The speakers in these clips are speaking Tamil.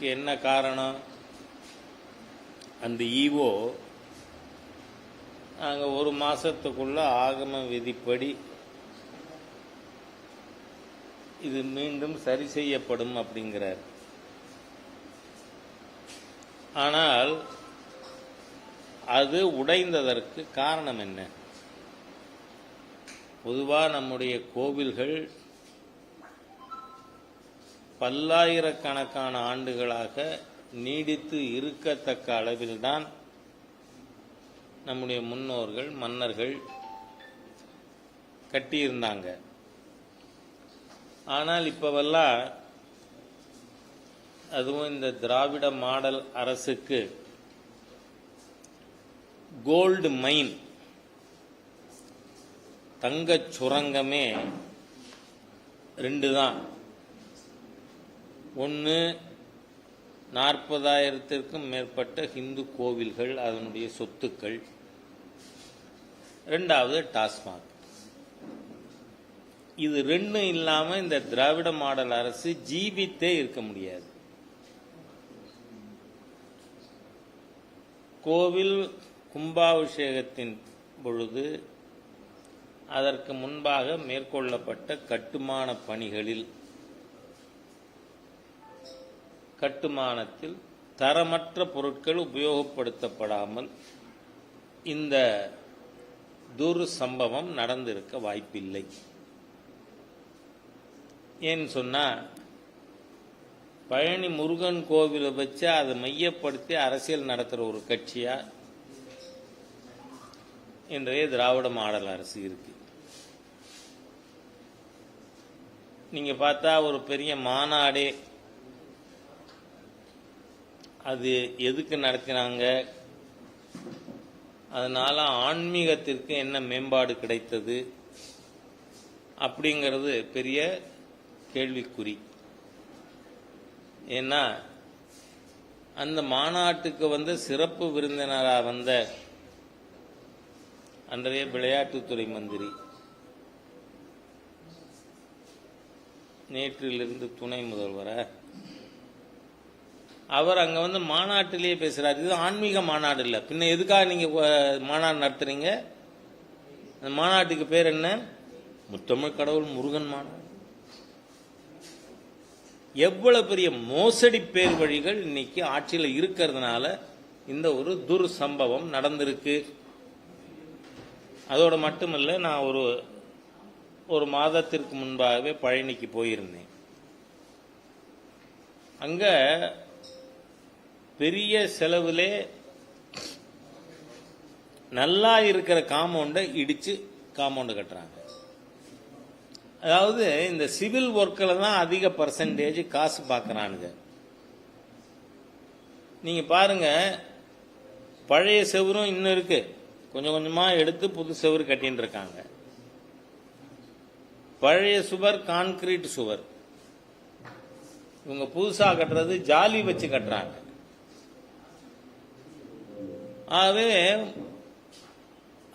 இதுக்கு என்ன காரணம்? அந்த ஈவோ நாங்கள் ஒரு மாதத்துக்குள்ளே ஆகம விதிப்படி இது மீண்டும் சரி செய்யப்படும் அப்படிங்கிறார். ஆனால் அது உடைந்ததற்கு காரணம் என்ன? பொதுவாக நம்முடைய கோவில்கள் பல்லாயிரக்கணக்கான ஆண்டுகளாக நீடித்து இருக்கத்தக்க அளவில்தான் நம்முடைய முன்னோர்கள் மன்னர்கள் கட்டியிருந்தாங்க. ஆனால் இப்பவெல்லாம் அதுவும் இந்த திராவிட மாடல் அரசுக்கு கோல்டு மைன் தங்கச் சுரங்கமே ரெண்டு தான் ஒன்று நாற்பதாயிரத்திற்கும் மேற்பட்ட ஹிந்து கோவில்கள் அதனுடைய சொத்துக்கள். ரெண்டாவது டாஸ்மாக். இது ரெண்டும் இல்லாமல் இந்த திராவிட மாடல் அரசு ஜீவித்தே இருக்க முடியாது. கோவில் கும்பாபிஷேகத்தின் பொழுது அதற்கு முன்பாக மேற்கொள்ளப்பட்ட கட்டுமான பணிகளில் கட்டுமானத்தில் தரமற்ற பொருட்கள் உபயோகப்படுத்தப்படாமல் இந்த துர் சம்பவம் நடந்திருக்க வாய்ப்பில்லை. ஏன்னு சொன்னால் பழனி முருகன் கோவிலை வச்சு அதை மையப்படுத்தி அரசியல் நடத்துகிற ஒரு கட்சியாக இன்றைய திராவிட மாடல் அரசு இருக்கு. நீங்கள் பார்த்தா ஒரு பெரிய மாநாடே அது எதுக்கு நடத்தினாங்க? அதனால் ஆன்மீகத்திற்கு என்ன மேம்பாடு கிடைத்தது? அப்படிங்கிறது பெரிய கேள்விக்குறி. ஏன்னா அந்த மாநாட்டுக்கு வந்து சிறப்பு விருந்தினராக வந்த அன்றைய விளையாட்டுத்துறை மந்திரி நேற்றிலிருந்து துணை முதல்வரை? அவர் அங்க வந்து மாநாட்டிலேயே பேசுறாரு. இது ஆன்மீக மாநாடு இல்லை. பின்ன எதுக்காக நீங்க மாநாடு நடத்துறீங்க? அந்த மாநாட்டுக்கு பேர் என்ன? முத்தமிழ் கடவுள் முருகன் மாநாடு. எவ்வளவு பெரிய மோசடி பேர் வழிகள் இன்னைக்கு ஆட்சியில் இருக்கிறதுனால இந்த ஒரு துர் சம்பவம் நடந்திருக்கு. அதோட மட்டுமில்லை நான் ஒரு ஒரு மாதத்திற்கு முன்பாகவே பழனிக்கு போயிருந்தேன். அங்கே பெரிய செலவுலே நல்லா இருக்கிற காம்பவுண்டை இடிச்சு காம்பவுண்டு கட்டுறாங்க. அதாவது இந்த சிவில் ஒர்க்கில் தான் அதிக பர்சன்டேஜ் காசு பார்க்குறானுங்க நீங்கள் பாருங்க பழைய செவரும் இன்னும் இருக்குது கொஞ்சம் கொஞ்சமாக எடுத்து புது செவுரு கட்டின்னு இருக்காங்க. பழைய சுவர் கான்கிரீட் சுவர். இவங்க புதுசாக கட்டுறது ஜாலி வச்சு கட்டுறாங்க. ஆகவே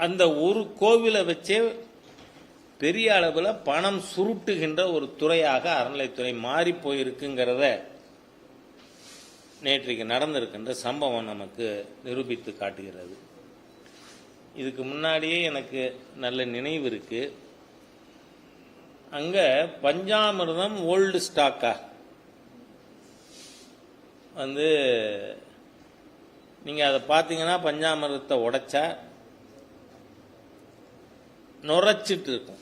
அந்த ஒரு கோவிலை வச்சே பெரிய அளவில் பணம் சுருட்டுகின்ற ஒரு துறையாக அறநிலைத்துறை மாறி போயிருக்குங்கிறத நேற்றைக்கு நடந்திருக்கின்ற சம்பவம் நமக்கு நிரூபித்து காட்டுகிறது. இதுக்கு முன்னாடியே எனக்கு நல்ல நினைவு இருக்கு. அங்க பஞ்சாமிர்தம் ஓல்டு ஸ்டாக்கா வந்து நீங்கள் அதை பார்த்தீங்கன்னா பஞ்சாமிர்தத்தை உடைச்சா நுரைச்சிட்டு இருக்கும்.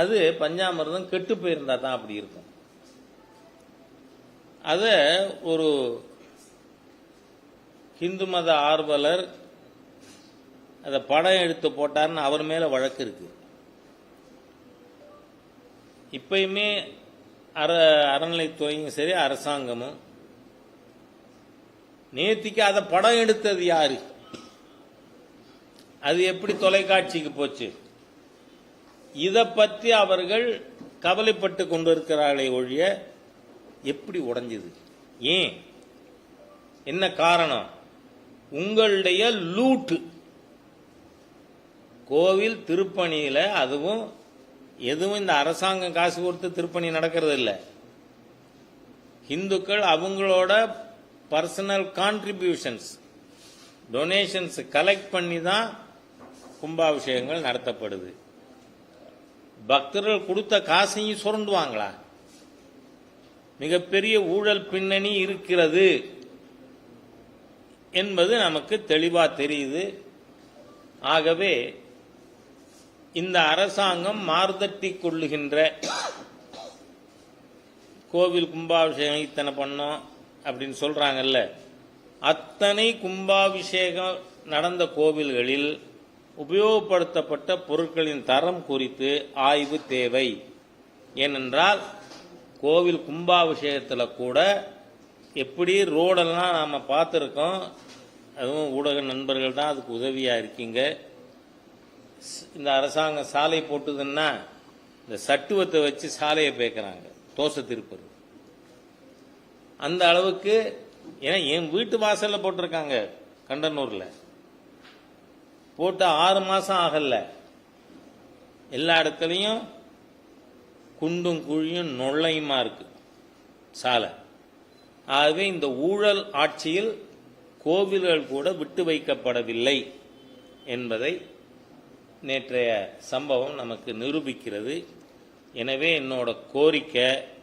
அது பஞ்சாமிர்தம் கெட்டு போயிருந்தா தான் அப்படி இருக்கும். அதை ஒரு ஹிந்து மத ஆர்வலர் அதை படம் எடுத்து போட்டாருன்னு அவர் மேலே வழக்கு இருக்கு. இப்பயுமே அற அறநிலைத்துறையும் சரி அரசாங்கமும் நேத்திக்கு அதை படம் எடுத்தது யாரு? அது எப்படி தொலைக்காட்சிக்கு போச்சு? இதை பற்றி அவர்கள் கவலைப்பட்டு கொண்டிருக்கிறார்களே ஒழிய எப்படி உடஞ்சது? ஏன்? என்ன காரணம்? உங்களுடைய லூட்டு கோவில் திருப்பணியில் அதுவும் எதுவும் இந்த அரசாங்கம் காசு கொடுத்து திருப்பணி நடக்கிறது இல்லை இந்துக்கள் அவங்களோட பர்சனல் கான்ட்ரிபியூஷன்ஸ் டொனேஷன்ஸ் கலெக்ட் பண்ணி தான் கும்பாபிஷேகங்கள் நடத்தப்படுது. பக்தர்கள் கொடுத்த காசையும் சுரண்டுவாங்களா? மிகப்பெரிய ஊழல் பின்னணி இருக்கிறது என்பது நமக்கு தெளிவாக தெரியுது. ஆகவே இந்த அரசாங்கம் மார்தட்டி கொள்ளுகின்ற கோவில் கும்பாபிஷேகம் இத்தனை பண்ணோம். அப்படின்னு சொல்றாங்கல்ல. அத்தனை கும்பாபிஷேகம் நடந்த கோவில்களில் உபயோகப்படுத்தப்பட்ட பொருட்களின் தரம் குறித்து ஆய்வு தேவை. ஏனென்றால் கோவில் கும்பாபிஷேகத்தில் கூட எப்படி ரோடெல்லாம் நாம் பார்த்துருக்கோம் அதுவும் ஊடக நண்பர்கள் தான் அதுக்கு உதவியாக இருக்கீங்க. இந்த அரசாங்கம் சாலை போட்டுதுன்னா இந்த சட்டுவத்தை வச்சு சாலையை பேக்கிறாங்க தோசை திருப்பது அந்த அளவுக்கு ஏன்னா என் வீட்டு வாசலில் போட்டிருக்காங்க கண்டனூரில். போட்டு ஆறு மாதம் ஆகல. எல்லா இடத்துலையும் குண்டும் குழியும் நுழையுமா இருக்கு. சாலை. ஆகவே இந்த ஊழல் ஆட்சியில் கோவில்கள் கூட விட்டு வைக்கப்படவில்லை என்பதை நேற்றைய சம்பவம் நமக்கு நிரூபிக்கிறது. எனவே என்னோட கோரிக்கை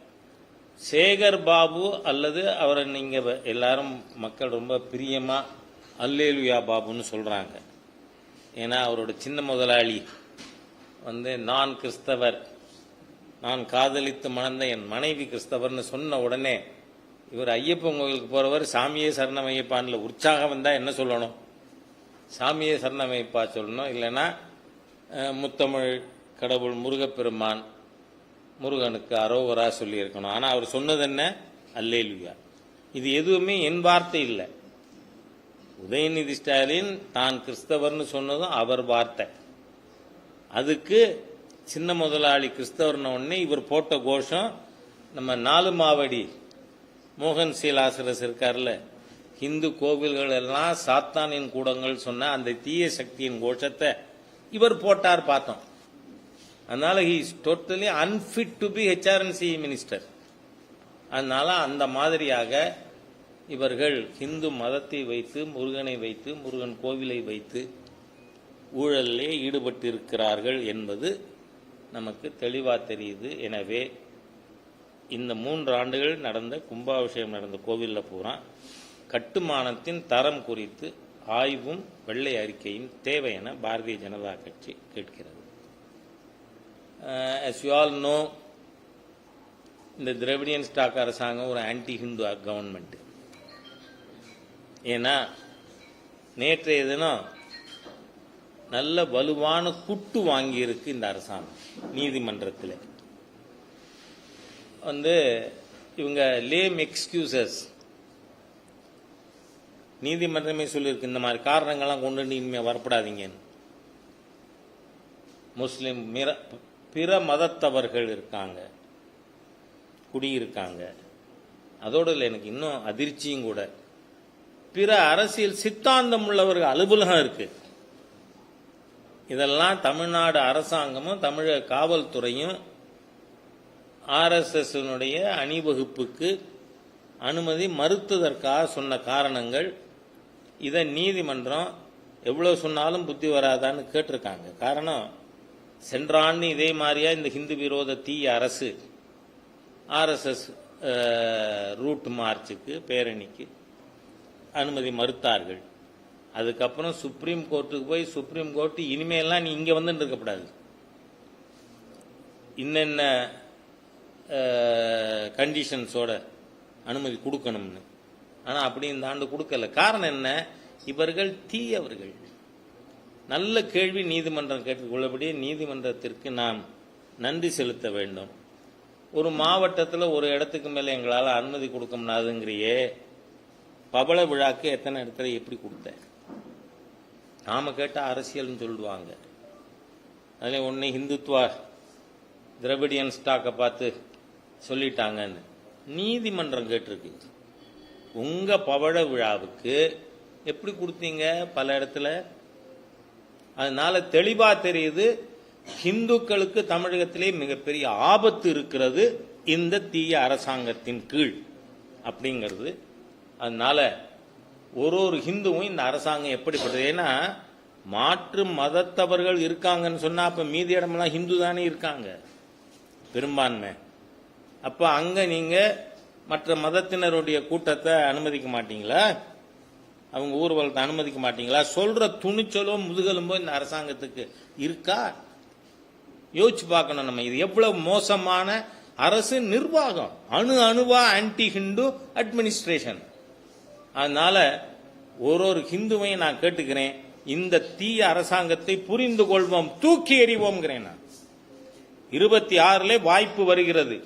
சேகர் பாபு அல்லது அவரை நீங்கள் எல்லாரும் மக்கள் ரொம்ப பிரியமாக அல்லேலுயா பாபுன்னு சொல்கிறாங்க ஏன்னா அவரோட சின்ன முதலாளி. வந்து நான் கிறிஸ்தவர். நான் காதலித்து மணந்த என் மனைவி கிறிஸ்தவர்னு சொன்ன உடனே இவர் ஐயப்பன் கோயிலுக்கு போகிறவர் சாமியே சரணமையப்பான்ல உற்சாகம் வந்தால் என்ன சொல்லணும்? சாமியே சரணமைப்பா சொல்லணும். இல்லைன்னா முத்தமிழ் கடவுள் முருகப்பெருமான் முருகனுக்கு அரோவரா சொல்லியிருக்கணும். ஆனால் அவர் சொன்னது என்ன? அல்லேலுயா. இது எதுவுமே என் வார்த்தை இல்லை. உதயநிதி ஸ்டாலின் தான் கிறிஸ்தவர்னு சொன்னதும் அவர் வார்த்தை. அதுக்கு சின்ன முதலாளி கிறிஸ்தவர்ன உடனே இவர் போட்ட கோஷம் நம்ம நாலு மாவடி மோகன் சீலாசரஸ் இருக்கார்ல இந்து கோவில்கள் எல்லாம் சாத்தானின் கூடங்கள் சொன்ன அந்த தீய சக்தியின் கோஷத்தை இவர் போட்டார் பார்த்தோம். அதனால he is totally unfit to be HR and CE minister அதனால அந்த மாதிரியாக இவர்கள் ஹிந்து மதத்தை வைத்து முருகனை வைத்து முருகன் கோவிலை வைத்து ஊழலிலே ஈடுபட்டிருக்கிறார்கள் என்பது நமக்கு தெளிவாக தெரியுது. எனவே இந்த மூன்று ஆண்டுகள் நடந்த கும்பாபிஷேகம் நடந்த கோவிலில் பூரா கட்டுமானத்தின் தரம் குறித்து ஆய்வும் வெள்ளை அறிக்கையும் தேவை என பாரதிய ஜனதா கட்சி கேட்கிறது. Uh, as you all know இந்த திரவிடியன் ஸ்டாக் அரசாங்கம் ஒரு ஆன்டி ஹிந்து கவர்மெண்ட் ஏன்னா நேற்றைய தினம் நல்ல வலுவான குட்டு வாங்கியிருக்கு இந்த அரசாங்கம் நீதிமன்றத்தில். வந்து இவங்க லேம் எக்ஸ்கியூசஸ் நீதிமன்றமே சொல்லியிருக்கு இந்த மாதிரி காரணங்கள்லாம் கொண்டு வந்து இனிமேல் வரப்படாதீங்கன்னு. முஸ்லீம் மிர- பிற மதத்தவர்கள் இருக்காங்க. குடியிருக்காங்க. அதோடு இல்லை எனக்கு இன்னும் அதிர்ச்சியும் கூட. பிற அரசியல் சித்தாந்தம் உள்ளவர்கள் அலுவலகம் இருக்கு. இதெல்லாம் தமிழ்நாடு அரசாங்கமும் தமிழக காவல்துறையும் ஆர்எஸ்எஸ் அணிவகுப்புக்கு அனுமதி மறுத்ததற்காக சொன்ன காரணங்கள் இதை நீதிமன்றம் எவ்வளோ சொன்னாலும் புத்தி வராதான்னு கேட்டிருக்காங்க. காரணம் சென்றான்னு இதே மாதிரியா இந்த ஹிந்து விரோத தீய அரசு ஆர்எஸ்எஸ் ரூட் மார்ச்சுக்கு பேரணிக்கு அனுமதி மறுத்தார்கள். அதுக்கப்புறம் சுப்ரீம் கோர்ட்டுக்கு போய் சுப்ரீம் கோர்ட் இனிமேலாம் நீ இங்கே வந்து இருக்கக்கூடாது இன்னென்ன கண்டிஷன்ஸோட அனுமதி கொடுக்கணும்னு. ஆனால் அப்படி இந்த ஆண்டு கொடுக்கல. காரணம் என்ன? இவர்கள் தீயவர்கள். நல்ல கேள்வி நீதிமன்றம் கேட்டுக்கொள்ளபடி நீதிமன்றத்திற்கு நாம் நன்றி செலுத்த வேண்டும். ஒரு மாவட்டத்தில் ஒரு இடத்துக்கு மேலே எங்களால் அனுமதி கொடுக்க முடியாதுங்கிறியே பபள விழாக்கு எத்தனை இடத்துல எப்படி கொடுத்த? நாம் கேட்டால் அரசியல்னு சொல்லுவாங்க. அதில் ஒன்று ஹிந்துத்வா திரவிடியன் ஸ்டாக்கை பார்த்து சொல்லிட்டாங்கன்னு. நீதிமன்றம் கேட்டிருக்கு. உங்கள் பவழ விழாவுக்கு எப்படி கொடுத்தீங்க? பல இடத்துல அதனால தெளிவா தெரியுது ஹிந்துக்களுக்கு தமிழகத்திலே மிகப்பெரிய ஆபத்து இருக்கிறது இந்த தீய அரசாங்கத்தின் கீழ் அப்படிங்கிறது. அதனால ஒரு ஒரு ஹிந்துவும் இந்த அரசாங்கம் எப்படிப்பட்டது? ஏன்னா மாற்று மதத்தவர்கள் இருக்காங்கன்னு சொன்னா அப்ப மீதி இடமெல்லாம் ஹிந்து தானே இருக்காங்க. பெரும்பான்மை. அப்ப அங்க நீங்க மற்ற மதத்தினருடைய கூட்டத்தை அனுமதிக்க மாட்டீங்களா? அவங்க ஊர்வலத்தை அனுமதிக்க மாட்டீங்களா? சொல்ற துணிச்சலோ முதுகெலும்போ இந்த அரசாங்கத்துக்கு இருக்கா? யோசிச்சு பார்க்கணும் நம்ம. இது எவ்வளவு மோசமான அரசு நிர்வாகம். அணு அணுவா ஆன்டி ஹிந்து அட்மினிஸ்ட்ரேஷன் அதனால ஒரு ஒரு ஹிந்துவையும் நான் கேட்டுக்கிறேன். இந்த தீய அரசாங்கத்தை புரிந்து கொள்வோம் தூக்கி எறிவோம்ங்கிறேன் நான். இருபத்தி ஆறுல வாய்ப்பு வருகிறது.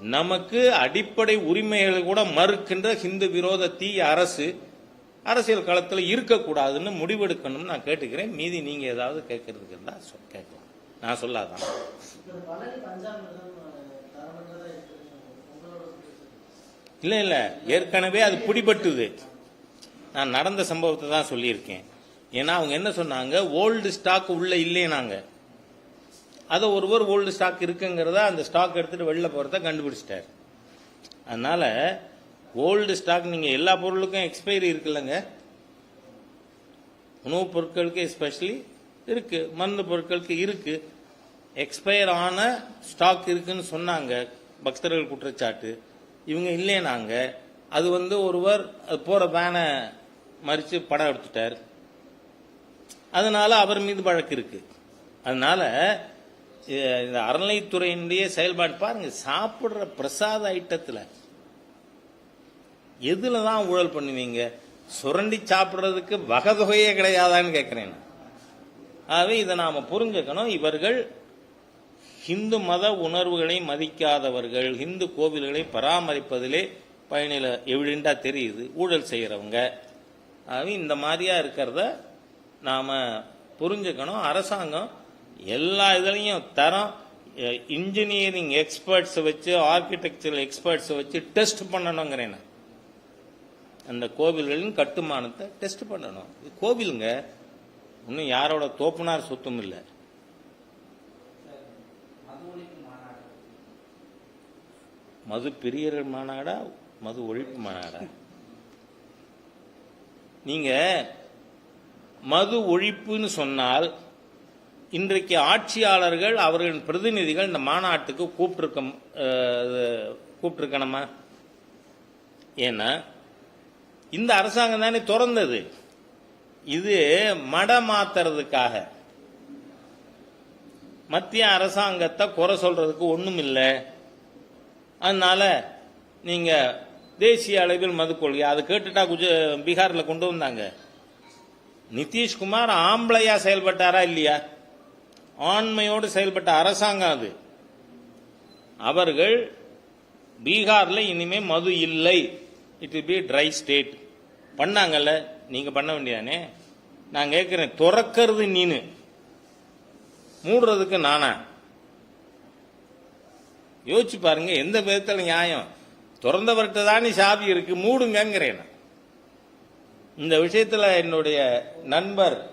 நமக்கு அடிப்படை உரிமைகளை கூட மறுக்கின்ற ஹிந்து விரோத தீய அரசு அரசியல் களத்தில் இருக்கக்கூடாதுன்னு முடிவெடுக்கணும்னு நான் கேட்டுக்கிறேன். மீதி நீங்க ஏதாவது கேட்கறதுக்கு இருந்தா சொ- கேட்கலாம். நான் சொல்லாதான் இல்லை இல்லை. ஏற்கனவே அது பிடிபட்டுது. நான் நடந்த சம்பவத்தை தான் சொல்லியிருக்கேன். ஏன்னா அவங்க என்ன சொன்னாங்க? ஓல்டு ஸ்டாக் உள்ள இல்லைனாங்க அதை ஒருவர் ஓல்டு ஸ்டாக் இருக்குங்கிறத அந்த ஸ்டாக் எடுத்துட்டு வெளில போறத கண்டுபிடிச்சிட்டார். அதனால ஓல்டு ஸ்டாக் நீங்கள் எல்லா பொருளுக்கும் எக்ஸ்பைரி இருக்குல்லங்க. உணவுப் பொருட்களுக்கு எஸ்பெஷலி இருக்கு. மருந்து பொருட்களுக்கு இருக்கு. எக்ஸ்பயர் ஆன ஸ்டாக் இருக்குன்னு சொன்னாங்க. பக்தர்கள் குற்றச்சாட்டு. இவங்க இல்லைனாங்க. அது வந்து ஒருவர் அது போற பேனை மறித்து படம் எடுத்துட்டார். அதனால அவர் மீது வழக்கு இருக்கு. அதனால இந்த அறநிலைத்துறையினுடைய செயல்பாடு பாருங்க. சாப்பிடுற பிரசாத ஐட்டத்தில் எதுல தான் ஊழல் பண்ணுவீங்க? சுரண்டி சாப்பிடுறதுக்கு வகை தொகையே கிடையாதான்னு கேட்கிறேன் ஆகவே இதை நாம் புரிஞ்சுக்கணும். இவர்கள் ஹிந்து மத உணர்வுகளை மதிக்காதவர்கள் ஹிந்து கோவில்களை பராமரிப்பதிலே பயனில எவிடெண்டா தெரியுது ஊழல் செய்கிறவங்க ஆகவே இந்த மாதிரியா இருக்கிறத நாம் புரிஞ்சுக்கணும். அரசாங்கம் எல்லா இதுலேயும் தரம் இன்ஜினியரிங் எக்ஸ்பர்ட்ஸை வச்சு ஆர்கிடெக்சரல் எக்ஸ்பர்ட்ஸை வச்சு டெஸ்ட் பண்ணணுங்கிறேன் அந்த கோவில்களின் கட்டுமானத்தை டெஸ்ட் பண்ணணும். கோவிலுங்க. இன்னும் யாரோட தோப்புனார் சொத்தும் இல்லை. மது பிரியர்கள் மாநாடா? மது ஒழிப்பு மாநாடா? நீங்க மது ஒழிப்புன்னு சொன்னால் இன்றைக்கு ஆட்சியாளர்கள் அவர்களின் பிரதிநிதிகள் இந்த மாநாட்டுக்கு கூப்பிட்டுருக்க கூப்பிட்டுருக்கணுமா ஏன்னா இந்த அரசாங்கம் தானே திறந்தது. இது மடமாத்துறதுக்காக. மத்திய அரசாங்கத்தை குறை சொல்றதுக்கு ஒன்றும் இல்லை. அதனால நீங்க தேசிய அளவில் மது கொள்கை அதை கேட்டுட்டா குஜ பீகார்ல கொண்டு வந்தாங்க. நிதிஷ்குமார் ஆம்பளையா செயல்பட்டாரா இல்லையா? ஆண்மையோடு செயல்பட்ட அரசாங்கம் அது. அவர்கள் பீகாரில் இனிமே மது இல்லை. இட் பி ட்ரை ஸ்டேட் பண்ணாங்கல்ல நீங்க பண்ண வேண்டியதானே? நான் கேட்கிறேன் துறக்கிறது நீனு. மூடுறதுக்கு நானா? யோசிச்சு பாருங்க எந்த விதத்தில் நியாயம்? திறந்தவர்கிட்ட தானே சாவி இருக்கு மூடுங்கிறேன் இந்த விஷயத்தில் என்னுடைய நண்பர்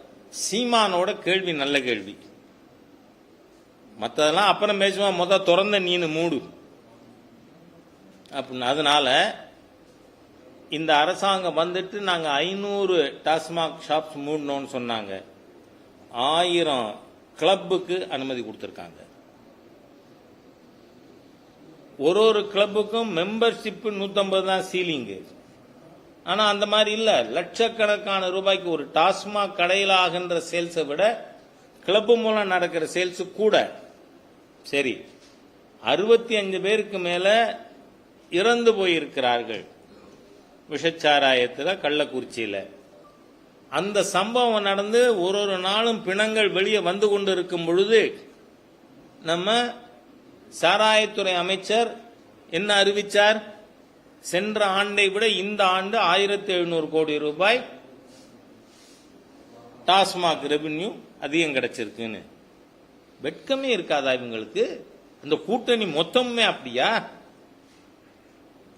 சீமானோட கேள்வி நல்ல கேள்வி. மற்றதெல்லாம் அப்புறம் பேசுவான் முத திறந்த நீனு மூடு. அப்படின்னு அதனால இந்த அரசாங்கம் வந்துட்டு நாங்கள் ஐநூறு டாஸ்மாக் ஷாப்ஸ் மூடணும்னு சொன்னாங்க. ஆயிரம் கிளப்புக்கு அனுமதி கொடுத்துருக்காங்க. ஒரு ஒரு கிளப்புக்கும் மெம்பர்ஷிப்பு நூற்றம்பது தான் சீலிங்கு ஆனால் அந்த மாதிரி இல்லை. லட்சக்கணக்கான ரூபாய்க்கு ஒரு டாஸ்மாக் கடையில் ஆகின்ற சேல்ஸை விட கிளப்பு மூலம் நடக்கிற சேல்ஸு கூட. சரி. அறுபத்தி அஞ்சு பேருக்கு மேலே இறந்து போயிருக்கிறார்கள். விஷச்சாராயத்தில் கள்ளக்குறிச்சியில். அந்த சம்பவம் நடந்து ஒரு ஒரு நாளும் பிணங்கள் வெளியே வந்து கொண்டிருக்கும் பொழுது நம்ம சாராயத்துறை அமைச்சர் என்ன அறிவிச்சார்? சென்ற ஆண்டை விட இந்த ஆண்டு ஆயிரத்தி எழுநூறு கோடி ரூபாய் டாஸ்மாக் ரெவென்யூ அதிகம் கிடைச்சிருக்குன்னு. வெட்கமே இருக்காதா இவங்களுக்கு? அந்த கூட்டணி மொத்தமுமே அப்படியா?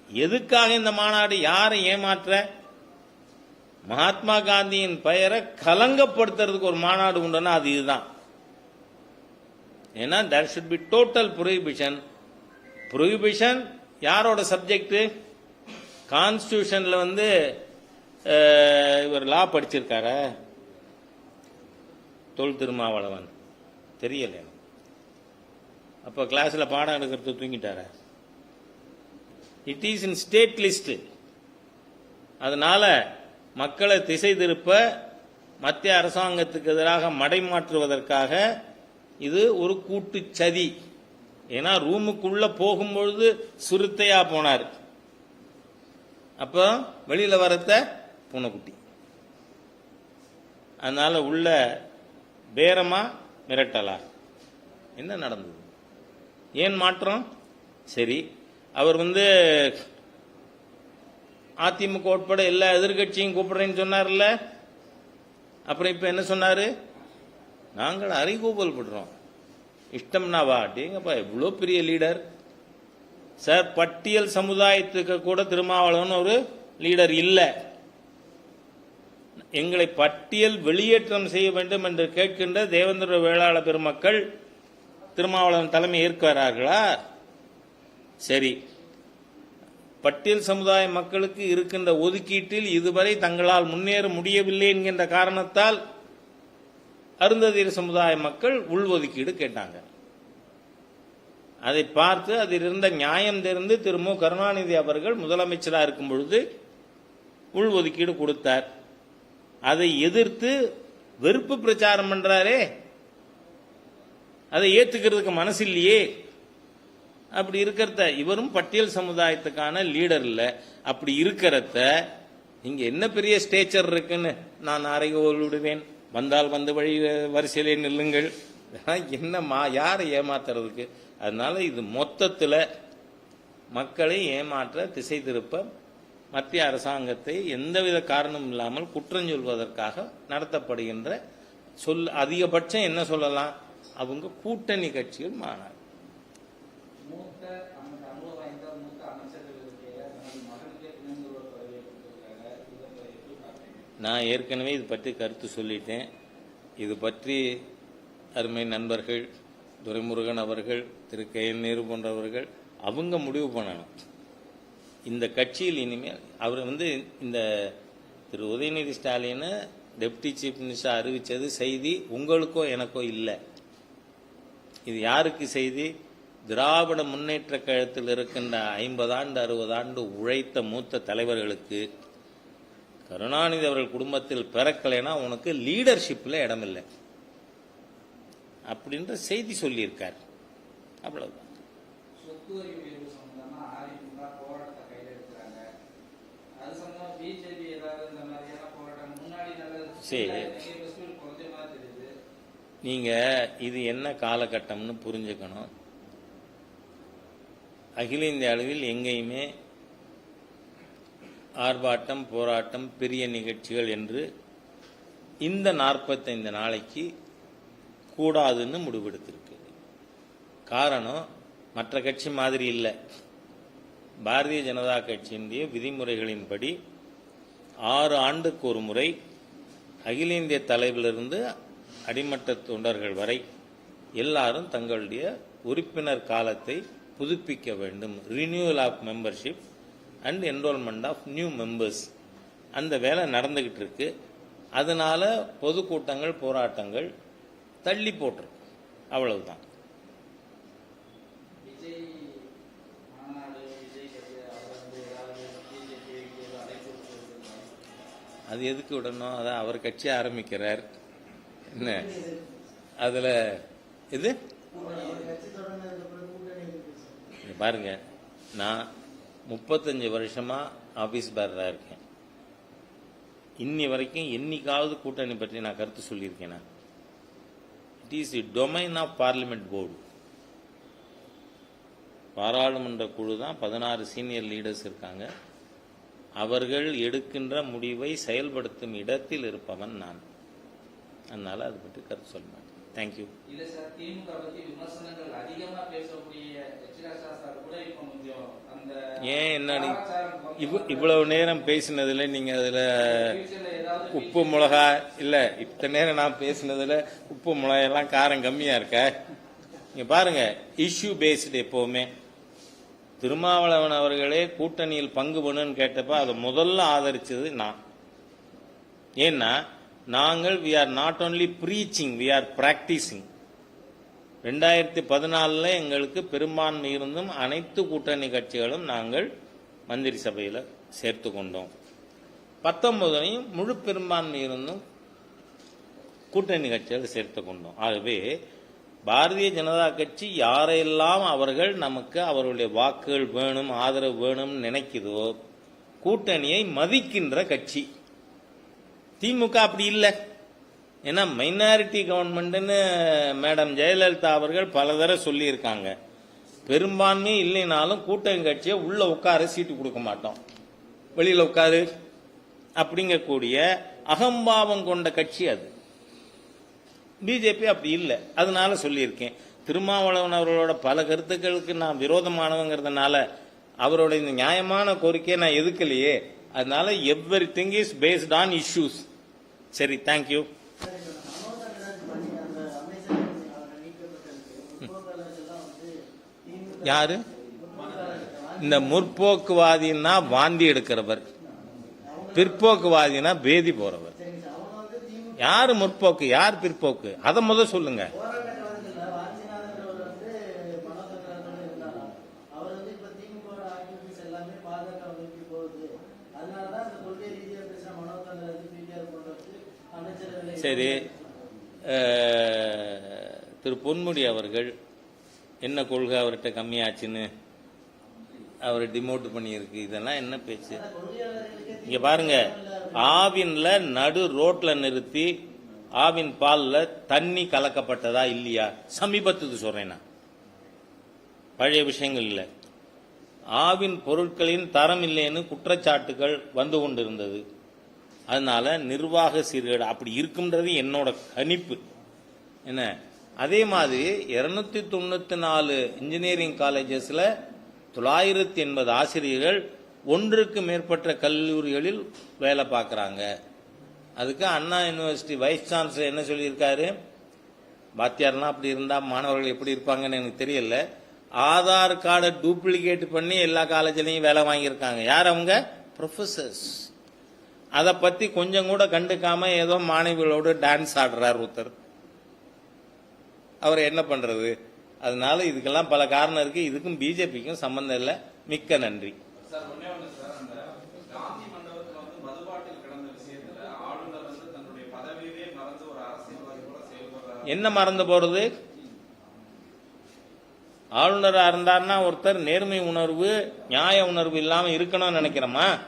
எதுக்காக இந்த மாநாடு யாரை ஏமாற்ற? மகாத்மா காந்தியின் பெயரை கலங்கப்படுத்துறதுக்கு ஒரு மாநாடு உண்டுன்னா அது இதுதான். ஏன்னா there should be total prohibition prohibition யாரோட சப்ஜெக்ட் கான்ஸ்டியூஷன்ல வந்து இவர் லா படிச்சிருக்கார? தொல் திருமாவளவன். தெரியல எனக்கு. அப்போ கிளாஸில் பாடம் எடுக்கிறது தூங்கிட்டாரா? It is in state list அதனால மக்களை திசை திருப்ப மத்திய அரசாங்கத்துக்கு எதிராக மடைமாற்றுவதற்காக இது ஒரு கூட்டு சதி. ஏன்னா ரூமுக்குள்ள போகும்பொழுது சுருத்தையா போனார். அப்போ வெளியில வரத்த பூனைக்குட்டி. அதனால உள்ள பேரமா மிரட்டலா? என்ன நடந்தது? ஏன் மாற்றம்? சரி அவர் வந்து அதிமுக உட்பட எல்லா எதிர்கட்சியும் கூப்பிடுறேன்னு சொன்னார்ல. அப்புறம் இப்ப என்ன சொன்னாரு? நாங்கள் அறைகூவல் படுறோம் இஷ்டம்னா வா அப்படிங்கப்பா எவ்வளோ பெரிய லீடர். சார் பட்டியல் சமுதாயத்துக்கு கூட திருமாவளவன் ஒரு லீடர் இல்லை. எங்களை பட்டியல் வெளியேற்றம் செய்ய வேண்டும் என்று கேட்கின்ற தேவேந்திர வேளாள பெருமக்கள் திருமாவளவன் தலைமை ஏற்கிறார்களா? சரி. பட்டியல் சமுதாய மக்களுக்கு இருக்கின்ற ஒதுக்கீட்டில் இதுவரை தங்களால் முன்னேற முடியவில்லை என்கின்ற காரணத்தால் அருந்ததியர் சமுதாய மக்கள் உள்ஒதுக்கீடு கேட்டாங்க. அதை பார்த்து அதில் இருந்த நியாயம் தெரிந்து திரு மு. கருணாநிதி அவர்கள் முதலமைச்சராக இருக்கும் பொழுது உள்ஒதுக்கீடு கொடுத்தார். அதை எதிர்த்து வெறுப்பு பிரச்சாரம் பண்றாரே. அதை ஏத்துக்கிறதுக்கு மனசு இல்லையே அப்படி இருக்கிறத இவரும் பட்டியல் சமுதாயத்துக்கான லீடர் இல்லை. அப்படி இருக்கிறத இங்க என்ன பெரிய ஸ்டேச்சர் இருக்குன்னு நான் அறைகோல் விடுவேன். வந்தால் வந்து வழி வரிசையிலே நில்லுங்கள். என்ன மா யாரை ஏமாத்துறதுக்கு? அதனால இது மொத்தத்தில் மக்களை ஏமாற்ற திசை திருப்ப மத்திய அரசாங்கத்தை எந்தவித காரணமும் இல்லாமல் குற்றம் சொல்வதற்காக நடத்தப்படுகின்ற சொல் அதிகபட்சம் என்ன சொல்லலாம்? அவங்க கூட்டணி கட்சிகள் மாநாடு மூத்த நமக்கு அனுபவம் வாய்ந்த மூத்த அமைச்சர்களுக்கு தனது பதவியை கொடுத்திருக்காங்க. இதை எப்படி பார்க்குறீங்க? நான் ஏற்கனவே இது பற்றி கருத்து சொல்லிட்டேன். இது பற்றி அருமை நண்பர்கள் துரைமுருகன் அவர்கள் திரு கே நேரு போன்றவர்கள் அவங்க முடிவு பண்ணணும். இந்த கட்சியில் இனிமேல் அவர் வந்து இந்த திரு உதயநிதி ஸ்டாலினை டெப்டி சீஃப் மினிஸ்டர் அறிவித்தது செய்தி உங்களுக்கோ எனக்கோ இல்லை. இது யாருக்கு செய்தி? திராவிட முன்னேற்ற கழகத்தில் இருக்கின்ற ஐம்பது ஆண்டு அறுபது ஆண்டு உழைத்த மூத்த தலைவர்களுக்கு கருணாநிதி அவர்கள் குடும்பத்தில் பிறக்கலைன்னா உனக்கு லீடர்ஷிப்ல இடமில்லை. அப்படின்ற செய்தி சொல்லியிருக்கார். அவ்வளவுதான். சரி. நிறைய பஸ்கள் குறைஞ்ச மாதிரி தெரியுது. நீங்க இது என்ன காலகட்டம்னு புரிஞ்சுக்கணும். அகில இந்திய அளவில் எங்கேயுமே ஆர்ப்பாட்டம் போராட்டம் பெரிய நிகழ்ச்சிகள் என்று இந்த நாற்பத்தைந்து நாளைக்கு கூடாதுன்னு முடிவெடுத்திருக்கு காரணம் மற்ற கட்சி மாதிரி இல்லை. பாரதிய ஜனதா கட்சியினுடைய விதிமுறைகளின்படி ஆறு ஆண்டுக்கு ஒரு முறை அகில இந்திய தலைவிலிருந்து அடிமட்ட தொண்டர்கள் வரை எல்லாரும் தங்களுடைய உறுப்பினர் காலத்தை புதுப்பிக்க வேண்டும். Renewal of membership and enrolment of new members அந்த வேலை நடந்துகிட்டு இருக்கு. அதனால பொதுக்கூட்டங்கள் போராட்டங்கள் தள்ளி போட்டிருக்கு அவ்வளவுதான். அது எதுக்கு விடணும்? அதான் அவர் கட்சி ஆரம்பிக்கிறார். என்ன? அதுல இது அவர் கட்சி தொடங்கினதுக்கு அப்புறம் கூட்டணி இருக்கு சார். இங்க பாருங்க. நான் முப்பத்தஞ்சு வருஷமா ஆபீஸ் பேரராக இருக்கேன். இன்னி வரைக்கும் என்னைக்காவது கூட்டணி பற்றி நான் கருத்து சொல்லியிருக்கேனா it is the domain of parliament board பாராளுமன்ற குழு தான் பதினாறு சீனியர் லீடர்ஸ் இருக்காங்க. அவர்கள் எடுக்கின்ற முடிவை செயல்படுத்தும் இடத்தில் இருப்பவன் நான். அதனால் அதை பற்றி கருத்து சொல்ல மாட்டேன். தேங்க்யூ இல்ல சார் திமுக பத்தி விமர்சனங்கள் அதிகமா பேசக்கூடிய எச் ராஜா சார் கூட இப்ப கொஞ்சம் அந்த ஏன் என்ன நீ- கலாச்சாரம் கொஞ்சம் இவ்வ- இவ்வளவு நேரம் பேசினதுல நீங்க அதுல உப்பு மிளகா இல்ல இத்தனை நேரம் நான் பேசினதுல உப்பு மிளகாய் எல்லாம் காரம் கம்மியா இருக்க? இங்க பாருங்க இஷ்யூ பேஸ்டு எப்பவுமே. திருமாவளவன் அவர்களே கூட்டணியில் பங்கு பண்ணுன்னு கேட்டப்ப அதை முதல்ல ஆதரிச்சது நான். ஏன்னா நாங்கள் we are not only preaching we are practising ரெண்டாயிரத்தி பதினாலில் எங்களுக்கு பெரும்பான்மை இருந்தும் அனைத்து கூட்டணி கட்சிகளும் நாங்கள் மந்திரி சபையில் சேர்த்து கொண்டோம். பத்தொன்பதுலையும் முழு பெரும்பான்மை இருந்தும் கூட்டணி கட்சிகளை சேர்த்து கொண்டோம். ஆகவே பாரதிய ஜனதா கட்சி யாரையெல்லாம் அவர்கள் நமக்கு அவருடைய வாக்குகள் வேணும் ஆதரவு வேணும்னு நினைக்குதோ கூட்டணியை மதிக்கின்ற கட்சி. திமுக அப்படி இல்லை. ஏன்னா மைனாரிட்டி கவர்மெண்ட்னு மேடம் ஜெயலலிதா அவர்கள் பல தடவை சொல்லியிருக்காங்க. பெரும்பான்மை இல்லைனாலும் கூட்டணி கட்சியை உள்ள உட்கார சீட்டு கொடுக்க மாட்டோம். வெளியில உட்காரு. அப்படிங்கக்கூடிய அகம்பாவம் கொண்ட கட்சி அது. பிஜேபி அப்படி இல்லை. அதனால சொல்லியிருக்கேன். திருமாவளவன் அவர்களோட பல கருத்துக்களுக்கு நான் விரோதமானவங்கிறதுனால அவரோட இந்த நியாயமான கோரிக்கையை நான் எதுக்கலையே அதனால everything is based on issues சரி தேங்க்யூ யாரு? இந்த முற்போக்குவாதின்னா வாந்தி எடுக்கிறவர். பிற்போக்குவாதினா பேதி போறவர். யார் யாரு முற்போக்கு? யார் பிற்போக்கு? அதை முதல் சொல்லுங்க. அதனாலதான் அந்த கொள்கை ரீதியா பேசுற சரி திரு பொன்முடி அவர்கள் என்ன கொள்கை அவர்கிட்ட கம்மியாச்சுன்னு அவரை டிமோட் பண்ணியிருக்கு இதெல்லாம் என்ன பேச்சு? இங்கே இங்க பாருங்க ஆவின்ல நடு ரோட்ல நிறுத்தி ஆவின் பாலில் தண்ணி கலக்கப்பட்டதா இல்லையா? சமீபத்துக்கு சொல்றேன் நான். பழைய விஷயங்கள் இல்லை. ஆவின் பொருட்களின் தரம் இல்லைன்னு குற்றச்சாட்டுகள் வந்து கொண்டிருந்தது. அதனால நிர்வாக சீர்கேடு அப்படி இருக்குன்றது என்னோட கணிப்பு. என்ன? அதே மாதிரி இருநூத்தி தொண்ணூத்தி நாலு இன்ஜினியரிங் காலேஜஸ்ல தொள்ளாயிரத்தி எண்பது ஆசிரியர்கள் ஒன்றுக்கு மேற்பட்ட கல்லூரிகளில் வேலை பார்க்குறாங்க. அதுக்கு அண்ணா யூனிவர்சிட்டி வைஸ் சான்சலர் என்ன சொல்லியிருக்காரு? பாத்தியார்லாம் அப்படி இருந்தால் மாணவர்கள் எப்படி இருப்பாங்கன்னு எனக்கு தெரியல. ஆதார் கார்டை டூப்ளிகேட் பண்ணி எல்லா காலேஜ்லேயும் வேலை வாங்கியிருக்காங்க. யார் அவங்க? ப்ரொஃபசர்ஸ் அதை பத்தி கொஞ்சம் கூட கண்டுக்காம ஏதோ மாணவிகளோடு டான்ஸ் ஆடுறார் ஒருத்தர். அவர் என்ன பண்றது? அதனால இதுக்கெல்லாம் பல காரணம் இருக்கு. இதுக்கும் பிஜேபிக்கும் சம்பந்தம் இல்லை. மிக்க நன்றி. என்ன மறந்து போறது? ஆளுநரா இருந்தாருன்னா ஒருத்தர் நேர்மை உணர்வு நியாய உணர்வு இல்லாம இருக்கணும்னு நினைக்கிறோமா?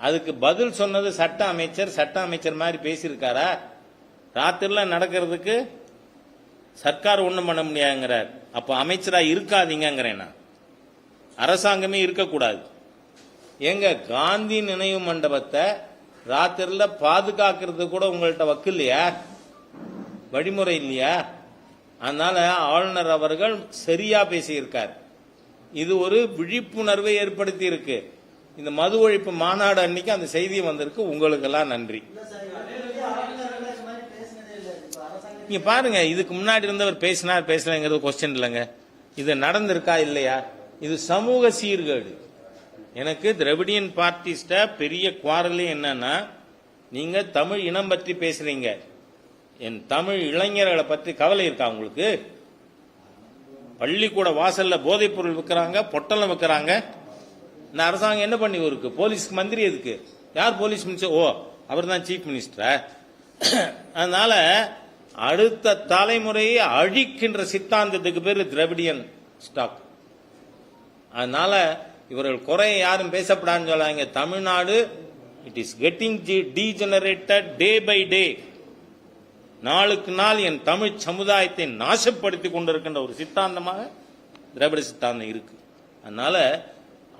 அதுக்கு பதில் சொன்னது சட்ட அமைச்சர் சட்ட அமைச்சர் மாதிரி பேசியிருக்காரா? ராத்திரில நடக்கிறதுக்கு சர்க்கார் ஒன்றும் பண்ண முடியாதுங்கிறார். அப்போ அமைச்சராக இருக்காதீங்கிறேன் நான். அரசாங்கமே இருக்கக்கூடாது. எங்க காந்தி நினைவு மண்டபத்தை ராத்திரில பாதுகாக்கிறது கூட உங்கள்ட்ட வக்கு இல்லையா? வழிமுறை இல்லையா? அதனால ஆளுநர் அவர்கள் சரியா பேசியிருக்கார். இது ஒரு விழிப்புணர்வை ஏற்படுத்தி இருக்கு இந்த மது ஒழிப்பு மாநாடு அன்னைக்கு அந்த செய்தி வந்திருக்கு. உங்களுக்கெல்லாம் நன்றி. நீங்க பாருங்க இதுக்கு முன்னாடி இருந்தவர் பேசினார் பேசலைங்கிறது கொஸ்டின் இல்லைங்க. இது நடந்திருக்கா இல்லையா? இது சமூக சீர்கேடு. எனக்கு திராவிடியன் பார்ட்டிஸ்ட பெரிய குவாரலே என்னன்னா நீங்க தமிழ் இனம் பற்றி பேசுறீங்க. என் தமிழ் இளைஞர்களை பற்றி கவலை இருக்கா உங்களுக்கு? பள்ளிக்கூட வாசல்ல போதைப் பொருள் விற்கிறாங்க பொட்டலம் விற்கிறாங்க. இந்த அரசாங்கம் என்ன பண்ணி இருக்கு போலீஸ்க்கு மந்திரி எதுக்கு? யார் போலீஸ் மினிஸ்டர்? ஓ அவர் தான் சீஃப் மினிஸ்டரா அதனால அடுத்த தலைமுறையை அழிக்கின்ற சித்தாந்தத்துக்கு பேர் திரவிடியன் ஸ்டாக் அதனால இவர்கள் குறைய யாரும் பேசப்படாதுன்னு சொல்லாங்க Tamil Nadu it is getting degenerated day by day நாளுக்கு நாள் என் தமிழ் சமுதாயத்தை நாசப்படுத்தி கொண்டிருக்கின்ற ஒரு சித்தாந்தமாக திராவிட சித்தாந்தம் இருக்கு. அதனால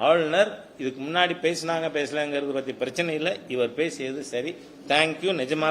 ஆளுநர் இதுக்கு முன்னாடி பேசினாங்க பேசலங்கிறது பத்தி பிரச்சனை இல்லை. இவர் பேசியது சரி. தேங்க்யூ நிஜமாவே